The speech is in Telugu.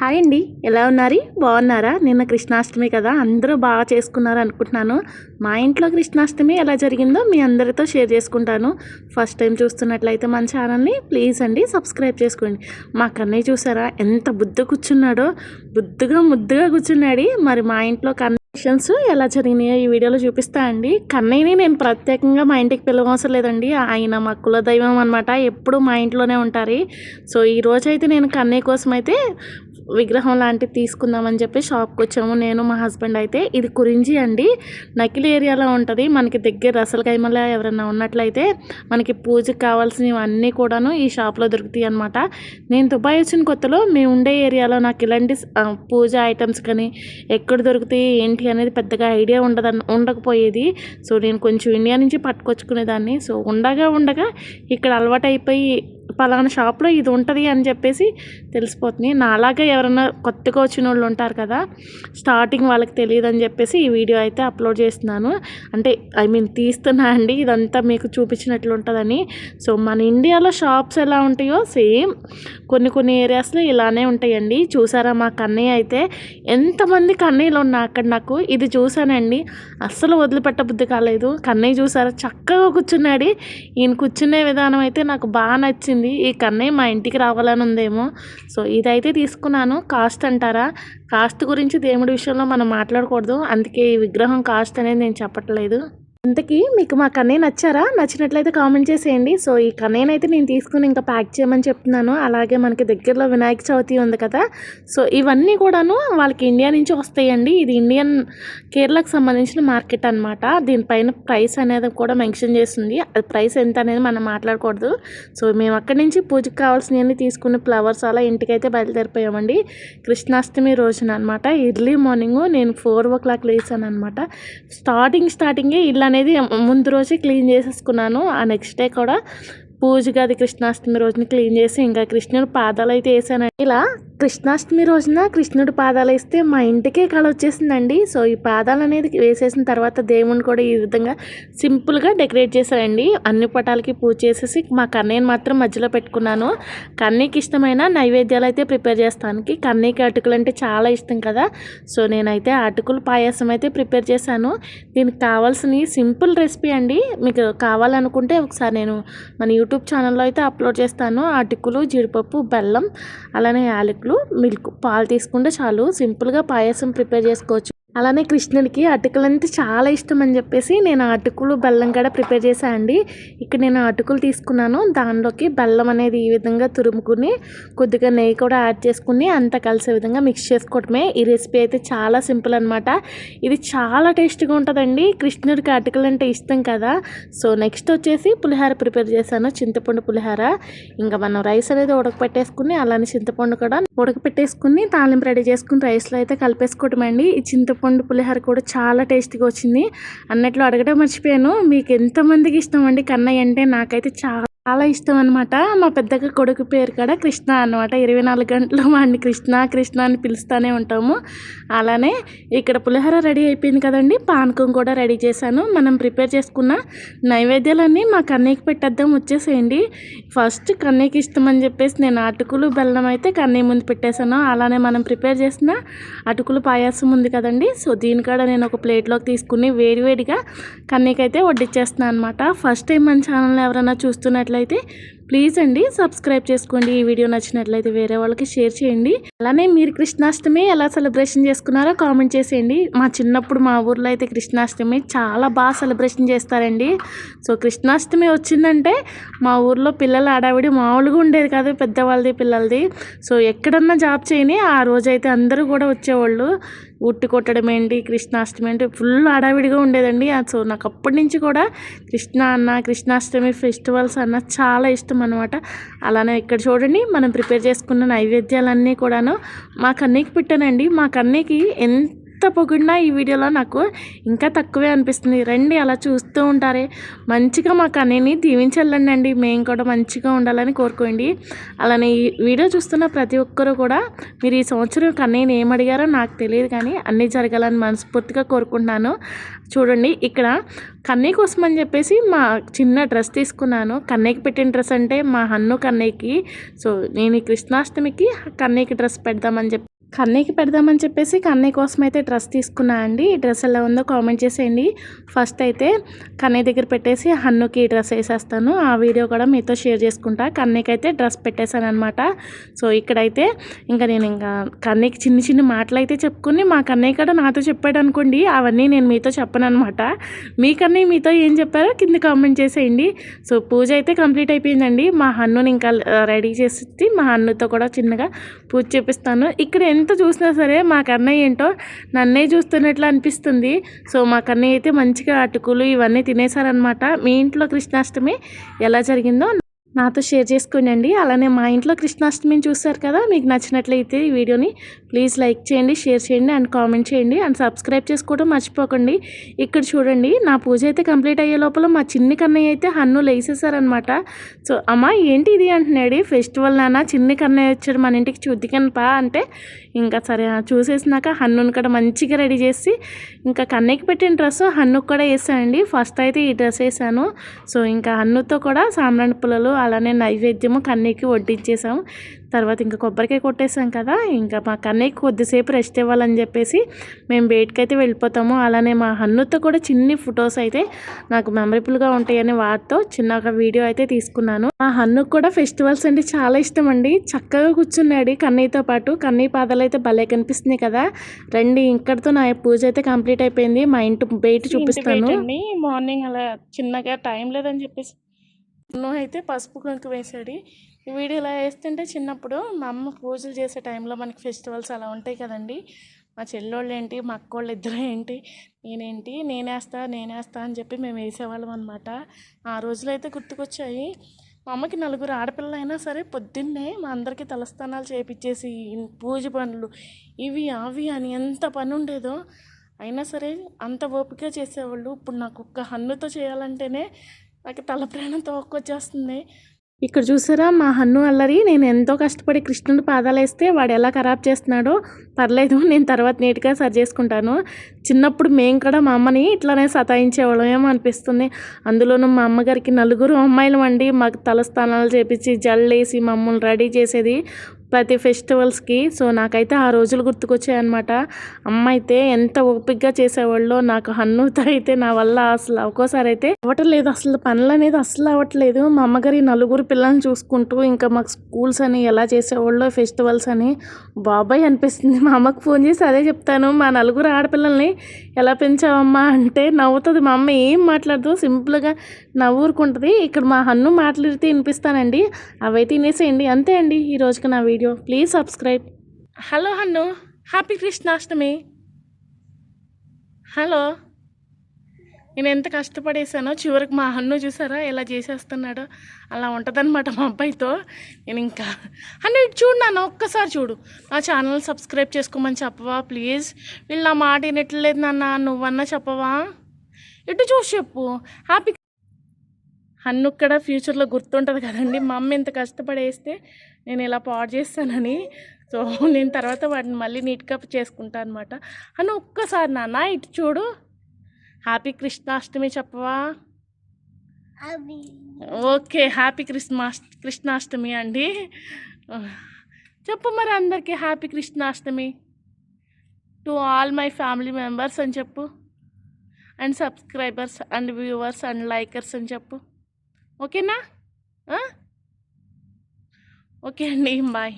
హాయ్ అండి ఎలా ఉన్నారు? బాగున్నారా? నిన్న కృష్ణాష్టమి కదా అందరూ బాగా చేసుకున్నారు అనుకుంటున్నాను. మా ఇంట్లో కృష్ణాష్టమి ఎలా జరిగిందో మీ అందరితో షేర్ చేసుకుంటాను. ఫస్ట్ టైం చూస్తున్నట్లయితే మన ఛానల్ని ప్లీజ్ అండి సబ్స్క్రైబ్ చేసుకోండి. మా కన్నయ్య చూసారా ఎంత బుద్ధ కూర్చున్నాడో. బుద్ధిగా ముద్దుగా కూర్చున్నాడు. మరి మా ఇంట్లో కన్న ఎలా జరిగినాయో ఈ వీడియోలో చూపిస్తా అండి. కన్నయ్యని నేను ప్రత్యేకంగా మా ఇంటికి పిలవవసరం లేదండి. ఆయన మా కులదైవం అనమాట ఎప్పుడు మా ఇంట్లోనే ఉంటారు. సో ఈ రోజైతే నేను కన్నయ్య కోసం అయితే విగ్రహం లాంటివి తీసుకుందామని చెప్పి షాప్కి వచ్చాము. నేను మా హస్బెండ్ అయితే ఇది కురించి అండి. నకిలీ ఏరియాలో ఉంటుంది. మనకి దగ్గర అసలు కైమలా ఎవరైనా ఉన్నట్లయితే మనకి పూజకి కావాల్సినవి అన్నీ కూడాను ఈ షాప్లో దొరుకుతాయి అనమాట నేను దుబాయ్ వచ్చిన కొత్తలో మేము ఉండే ఏరియాలో నాకు ఇలాంటి పూజ ఐటమ్స్ కానీ ఎక్కడ దొరుకుతాయి ఏంటి అనేది పెద్దగా ఐడియా ఉండదు ఉండకపోయేది. సో నేను కొంచెం ఇండియా నుంచి పట్టుకొచ్చుకునేదాన్ని. సో ఉండగా ఉండగా ఇక్కడ అలవాటు అయిపోయి పలానా షాప్లో ఇది ఉంటుంది అని చెప్పేసి తెలిసిపోతుంది. నాలాగా ఎవరైనా కొత్తగా వచ్చిన వాళ్ళు ఉంటారు కదా స్టార్టింగ్ వాళ్ళకి తెలియదు అని చెప్పేసి ఈ వీడియో అయితే అప్లోడ్ చేస్తున్నాను. అంటే ఐ మీన్ తీస్తున్నా అండి ఇదంతా మీకు చూపించినట్లు ఉంటుందని. సో మన ఇండియాలో షాప్స్ ఎలా ఉంటాయో సేమ్. కొన్ని కొన్ని ఏరియాస్లో ఇలానే ఉంటాయండి. చూసారా మా కన్నయ్య అయితే? ఎంతమంది కన్నయ్యలు ఉన్నా అక్కడ నాకు ఇది చూశానండి. అస్సలు వదిలిపెట్టబుద్ధి కాలేదు. కన్నయ్య చూసారా? చక్కగా కూర్చున్నాడు. ఈయన కూర్చునే విధానం అయితే నాకు బాగా నచ్చింది. ఉంది. ఈ కన్నయ్య మా ఇంటికి రావాలని ఉందేమో. సో ఇదైతే తీసుకున్నాను. కాస్ట్ అంటారా? కాస్ట్ గురించి దేవుడి విషయంలో మనం మాట్లాడకూడదు. అందుకే ఈ విగ్రహం కాస్ట్ అనేది నేను చెప్పట్లేదు. ఇంతకీ మీకు మా కన్నయ్య నచ్చారా? నచ్చినట్లయితే కామెంట్ చేసేయండి. సో ఈ కన్నయ్యనైతే నేను తీసుకుని ఇంకా ప్యాక్ చేయమని చెప్తున్నాను. అలాగే మనకి దగ్గరలో వినాయక చవితి ఉంది కదా. సో ఇవన్నీ కూడాను వాళ్ళకి ఇండియా నుంచి వస్తాయండి. ఇది ఇండియన్ కేరళకు సంబంధించిన మార్కెట్ అనమాట దీనిపైన ప్రైస్ అనేది కూడా మెన్షన్ చేస్తుంది. అది ప్రైస్ ఎంత అనేది మనం మాట్లాడకూడదు. సో మేము అక్కడి నుంచి పూజకి కావాల్సినవన్నీ తీసుకుని ఫ్లవర్స్ అలా ఇంటికైతే బయలుదేరిపోయామండి. కృష్ణాష్టమి రోజున అనమాట ఎర్లీ మార్నింగ్ నేను ఫోర్ ఓ క్లాక్ లేచాను అనమాట స్టార్టింగ్ స్టార్టింగే ఇల్లు అనేది ముందు రోజే క్లీన్ చేసేసుకున్నాను. ఆ నెక్స్ట్ డే కూడా పూజ గది కృష్ణాష్టమి రోజున క్లీన్ చేసి ఇంకా కృష్ణుడు పాదాలు అయితే వేసాను ఇలా కృష్ణాష్టమి రోజున కృష్ణుడి పాదాలు వేస్తే మా ఇంటికే కళ వచ్చేసిందండి. సో ఈ పాదాలు అనేది వేసేసిన తర్వాత దేవుని కూడా ఈ విధంగా సింపుల్గా డెకరేట్ చేశారండి. అన్ని పటాలకి పూజ చేసేసి మా కన్నయ్యని మాత్రం మధ్యలో పెట్టుకున్నాను. కన్నీకి ఇష్టమైన నైవేద్యాలు అయితే ప్రిపేర్ చేస్తానికి. కన్నీకి అటుకులు అంటే చాలా ఇష్టం కదా. సో నేనైతే అటుకులు పాయసం అయితే ప్రిపేర్ చేశాను. దీనికి కావాల్సిన సింపుల్ రెసిపీ అండి. మీకు కావాలనుకుంటే ఒకసారి నేను మన యూట్యూబ్ యూట్యూబ్ ఛానల్లో అయితే అప్లోడ్ చేస్తాను. అటుకులు జీడిపప్పు బెల్లం అలానే యాలకులు మిల్క్. పాలు తీసుకుంటే చాలు. సింపుల్గా పాయసం ప్రిపేర్ చేసుకోవచ్చు. అలానే కృష్ణుడికి అటుకులు అంటే చాలా ఇష్టం అని చెప్పేసి నేను అటుకులు బెల్లం కూడా ప్రిపేర్ చేశాను అండి. ఇక్కడ నేను అటుకులు తీసుకున్నాను. దానిలోకి బెల్లం అనేది ఈ విధంగా తురుముకుని కొద్దిగా నెయ్యి కూడా యాడ్ చేసుకుని అంతా కలిసే విధంగా మిక్స్ చేసుకోవటమే. ఈ రెసిపీ అయితే చాలా సింపుల్ అనమాట ఇది చాలా టేస్ట్గా ఉంటుందండి. కృష్ణుడికి అటుకులు అంటే ఇష్టం కదా. సో నెక్స్ట్ వచ్చేసి పులిహార ప్రిపేర్ చేశాను. చింతపండు పులిహార. ఇంకా మనం రైస్ అనేది ఉడకపెట్టేసుకుని అలానే చింతపండు కూడా ఉడకపెట్టేసుకుని తాలింపు రెడీ చేసుకుని రైస్లో అయితే కలిపేసుకోవటమండి ఈ చింతపండు చింతపండు పులిహోర కూడా చాలా టేస్టీగా వచ్చింది. అన్నట్లు అడగడం మర్చిపోయాను. మీకు ఎంతమందికి ఇష్టం అండి? కన్నయ్య అంటే నాకైతే చాలా చాలా ఇష్టం అనమాట మా పెద్దగా కొడుకు పేరు కూడా కృష్ణ అనమాట ఇరవై నాలుగు గంటలు వాడిని కృష్ణ కృష్ణ అని పిలుస్తూనే ఉంటాము. అలానే ఇక్కడ పులిహోర రెడీ అయిపోయింది కదండి. పానకం కూడా రెడీ చేశాను. మనం ప్రిపేర్ చేసుకున్న నైవేద్యాలన్నీ మా కన్నయ్యకి పెట్టేద్దాం వచ్చేసేయండి. ఫస్ట్ కన్నయ్యకి ఇష్టం అని చెప్పేసి నేను అటుకులు బెల్లం అయితే కన్నయ్య ముందు పెట్టేశాను. అలానే మనం ప్రిపేర్ చేసిన అటుకులు పాయాసం ఉంది కదండి. సో దీని కూడా నేను ఒక ప్లేట్లోకి తీసుకుని వేడివేడిగా కన్నయ్యకి అయితే వడ్డిచ్చేస్తున్నాను అనమాట ఫస్ట్ టైం మన ఛానల్ ఎవరైనా చూస్తున్నట్లయితే అయితే ప్లీజ్ అండి సబ్స్క్రైబ్ చేసుకోండి. ఈ వీడియో నచ్చినట్లయితే వేరే వాళ్ళకి షేర్ చేయండి. అలానే మీరు కృష్ణాష్టమి ఎలా సెలబ్రేషన్ చేసుకున్నారో కామెంట్ చేసేయండి. మా చిన్నప్పుడు మా ఊర్లో అయితే కృష్ణాష్టమి చాలా బాగా సెలబ్రేషన్ చేస్తారండి. సో కృష్ణాష్టమి వచ్చిందంటే మా ఊర్లో పిల్లల ఆడావిడి మామూలుగా ఉండేది కాదు పెద్దవాళ్ళది పిల్లలది. సో ఎక్కడన్నా జాబ్ చేయని ఆ రోజైతే అందరూ కూడా వచ్చేవాళ్ళు. ఉట్టి కొట్టడం ఏంటి కృష్ణాష్టమి అంటే ఫుల్ హడావిడిగా ఉండేదండి. సో నాకు అప్పటి నుంచి కూడా కృష్ణ అన్న కృష్ణాష్టమి ఫెస్టివల్స్ అన్న చాలా ఇష్టం అనమాట అలానే ఇక్కడ చూడండి మనం ప్రిపేర్ చేసుకున్న నైవేద్యాలన్నీ కూడాను మా కన్నీకి పెట్టానండి. మా కన్నీకి ఎంత ఎంత పొగిడినా ఈ వీడియోలో నాకు ఇంకా తక్కువే అనిపిస్తుంది. రండి అలా చూస్తూ ఉంటారే. మంచిగా మా కన్నీని దీవించాలండి అండి. మేము కూడా మంచిగా ఉండాలని కోరుకోండి. అలానే ఈ వీడియో చూస్తున్న ప్రతి ఒక్కరూ కూడా మీరు ఈ సంవత్సరం కన్నయ్యని ఏం అడిగారో నాకు తెలియదు కానీ అన్నీ జరగాలని మనస్ఫూర్తిగా కోరుకుంటున్నాను. చూడండి ఇక్కడ కన్నయ్య కోసం అని చెప్పేసి మా చిన్న డ్రెస్ తీసుకున్నాను. కన్నయ్యకి పెట్టిన డ్రెస్ అంటే మా హన్ను కన్నయ్యకి. సో నేను ఈ కృష్ణాష్టమికి కన్నయ్యకి డ్రెస్ పెడదామని చెప్పి కన్నయ్యకి పెడదామని చెప్పేసి కన్నయ్య కోసం అయితే డ్రెస్ తీసుకున్నా అండి. ఈ డ్రెస్ ఎలా ఉందో కామెంట్ చేసేయండి. ఫస్ట్ అయితే కన్నయ్య దగ్గర పెట్టేసి హన్నుకి డ్రెస్ వేసేస్తాను. ఆ వీడియో కూడా మీతో షేర్ చేసుకుంటా. కన్నయ్యకి అయితే డ్రెస్ పెట్టేశాను అనమాట సో ఇక్కడైతే ఇంకా నేను ఇంకా కన్నయ్యకి చిన్న చిన్న మాటలు అయితే చెప్పుకుని మా కన్నయ్య కూడా నాతో చెప్పాడు అనుకోండి. అవన్నీ నేను మీతో చెప్పను అనమాట మీ కన్నయ్య మీతో ఏం చెప్పారో కింద కామెంట్ చేసేయండి. సో పూజ అయితే కంప్లీట్ అయిపోయిందండి. మా హన్నుని ఇంకా రెడీ చేసి మా హన్నుతో కూడా చిన్నగా పూజ చేపిస్తాను. ఇక్కడ ఎంత చూసినా సరే మా కన్నయ్య ఏంటో నన్నే చూస్తున్నట్లు అనిపిస్తుంది. సో మా కన్నయ్య అయితే మంచిగా అటుకులు ఇవన్నీ తినేశారనమాట మీ ఇంట్లో కృష్ణాష్టమి ఎలా జరిగిందో నాతో షేర్ చేసుకోండి అలానే మా ఇంట్లో కృష్ణాష్టమిని చూస్తారు కదా మీకు నచ్చినట్లయితే ఈ వీడియోని ప్లీజ్ లైక్ చేయండి షేర్ చేయండి అండ్ కామెంట్ చేయండి అండ్ సబ్స్క్రైబ్ చేసుకోవడం మర్చిపోకండి. ఇక్కడ చూడండి నా పూజ అయితే కంప్లీట్ అయ్యే లోపల మా చిన్ని కన్నయ్య అయితే హన్ను లేసేసారనమాట సో అమ్మ ఏంటి ఇది అంటున్నాడు ఫెస్టివల్ నాన్న చిన్ని కన్నయ్య వచ్చాడు మన ఇంటికి చూద్దికని పా అంటే ఇంకా సరే చూసేసినాక హన్నుని కూడా మంచిగా రెడీ చేసి ఇంకా కన్నయ్యకి పెట్టిన డ్రెస్ హన్నుకు కూడా వేసానండి. ఫస్ట్ అయితే ఈ డ్రెస్ వేసాను. సో ఇంకా హన్నుతో కూడా సామ్రాణి పుల్లలు అలానే నైవేద్యము కన్నయ్యకి వడ్డించేసాము తర్వాత ఇంకా కొబ్బరికాయ కొట్టేసాం కదా ఇంకా మా కన్నయ్యకి కొద్దిసేపు రెస్ట్ ఇవ్వాలని చెప్పేసి మేము బయటకు అయితే వెళ్ళిపోతాము. అలానే మా హన్నుతో కూడా చిన్ని ఫొటోస్ అయితే నాకు మెమరబుల్గా ఉంటాయని వాటితో చిన్న ఒక వీడియో అయితే తీసుకున్నాను. మా హన్నుకు కూడా ఫెస్టివల్స్ అంటే చాలా ఇష్టం అండి చక్కగా కూర్చున్నాడు కన్నయ్యతో పాటు. కన్నయ్య పాదాలు అయితే భలే కనిపిస్తున్నాయి కదా. రండి ఇక్కడితో నా పూజ అయితే కంప్లీట్ అయిపోయింది. మా ఇంటి బయట చూపిస్తాను. మార్నింగ్ అలా చిన్నగా టైం లేదని చెప్పేసి నువ్వు అయితే పసుపు కుంకు వేసాడు ఈ వీడియో ఇలా వేస్తుంటే చిన్నప్పుడు మా అమ్మ పూజలు చేసే టైంలో మనకి ఫెస్టివల్స్ అలా ఉంటాయి కదండి. మా చెల్లోళ్ళు ఏంటి మా అక్కోళ్ళు ఇద్దరు ఏంటి నేనేంటి నేనేస్తా నేనేస్తా అని చెప్పి మేము వేసేవాళ్ళం అనమాట ఆ రోజులు అయితే గుర్తుకొచ్చాయి. మా అమ్మకి నలుగురు ఆడపిల్లలు అయినా సరే పొద్దున్నే మా అందరికీ తలస్థానాలు చేపించేసి పూజ పనులు ఇవి అవి అని ఎంత పని ఉండేదో అయినా సరే అంత ఓపిక చేసేవాళ్ళు. ఇప్పుడు నాకు ఒక్క హన్నుతో చేయాలంటేనే నాకు తల ప్రాణం తోక్కొచ్చేస్తుంది. ఇక్కడ చూసారా మా హన్ను అల్లరి. నేను ఎంతో కష్టపడి కృష్ణుడు పాదాలు వేస్తే వాడు ఎలా ఖరాబ్ చేస్తున్నాడో పర్లేదు నేను తర్వాత నీట్గా సరి చేసుకుంటాను. చిన్నప్పుడు మేము కూడా మా అమ్మని ఇట్లానే సతాయించేవాళ్ళం ఏమో అనిపిస్తుంది. అందులోనూ మా అమ్మగారికి నలుగురు అమ్మాయిలు అండి. మాకు తలస్థానాలు చేపించి జల్లేసి మమ్మల్ని రెడీ చేసేది ప్రతి ఫెస్టివల్స్కి. సో నాకైతే ఆ రోజులు గుర్తుకొచ్చాయి అనమాట అమ్మ అయితే ఎంత ఓపిక్గా చేసేవాళ్ళో నాకు హన్నుతో అయితే నా వల్ల అసలు ఒక్కోసారి అయితే అవ్వట్లేదు. అసలు పనులు అనేది అసలు అవ్వట్లేదు. మా అమ్మగారి నలుగురు పిల్లల్ని చూసుకుంటూ ఇంకా మాకు స్కూల్స్ అని ఎలా చేసేవాళ్ళో ఫెస్టివల్స్ అని బాబాయ్ అనిపిస్తుంది. మా అమ్మకు ఫోన్ చేసి అదే చెప్తాను. మా నలుగురు ఆడపిల్లల్ని ఎలా పెంచావమ్మా అంటే నవ్వుతుంది. మా అమ్మ ఏం మాట్లాడదు. సింపుల్గా నవ్వురుకుంటుంది ఇక్కడ మా హన్ను మాట్లాడితే వినిపిస్తానండి. అవైతే తినేసేయండి. అంతే అండి. ఈ రోజుకి నా video please subscribe. Hello Hannu happy Krishnashtami. Hello. నేను ఎంత కష్టపడేసానో చివరికి మా హన్ను చూసారా ఎలా చేసేస్తున్నాడో. అలా ఉంటుందన్నమాట మా అబ్బాయితో. నేను ఇంకా అన్న చూడు నాన్న ఒక్కసారి చూడు. నా ఛానల్ సబ్స్క్రైబ్ చేసుకోమని చెప్పవా ప్లీజ్? వీళ్ళు నా మాట వినట్లేదు నాన్న నువ్వన్నా చెప్పవా? ఇటు చూసి చెప్పు. హ్యాపీ హన్ను కూడా ఫ్యూచర్లో గుర్తుంటుంది కదండి. మా అమ్మ ఇంత కష్టపడేస్తే నేను ఇలా పాడు చేస్తానని. సో నేను తర్వాత వాటిని మళ్ళీ నీట్గా చేసుకుంటాను అనమాట అన్న ఒక్కసారి నాన్న ఇటు చూడు. హ్యాపీ కృష్ణాష్టమి చెప్పవా? ఓకే హ్యాపీ క్రిస్మాస్ కృష్ణాష్టమి అండి. చెప్పు మరి అందరికీ happy Krishnashtami. To all my family members అని చెప్పు. And subscribers and viewers and likers అని చెప్పు. ఓకేనా? ఓకే అండి బాయ్.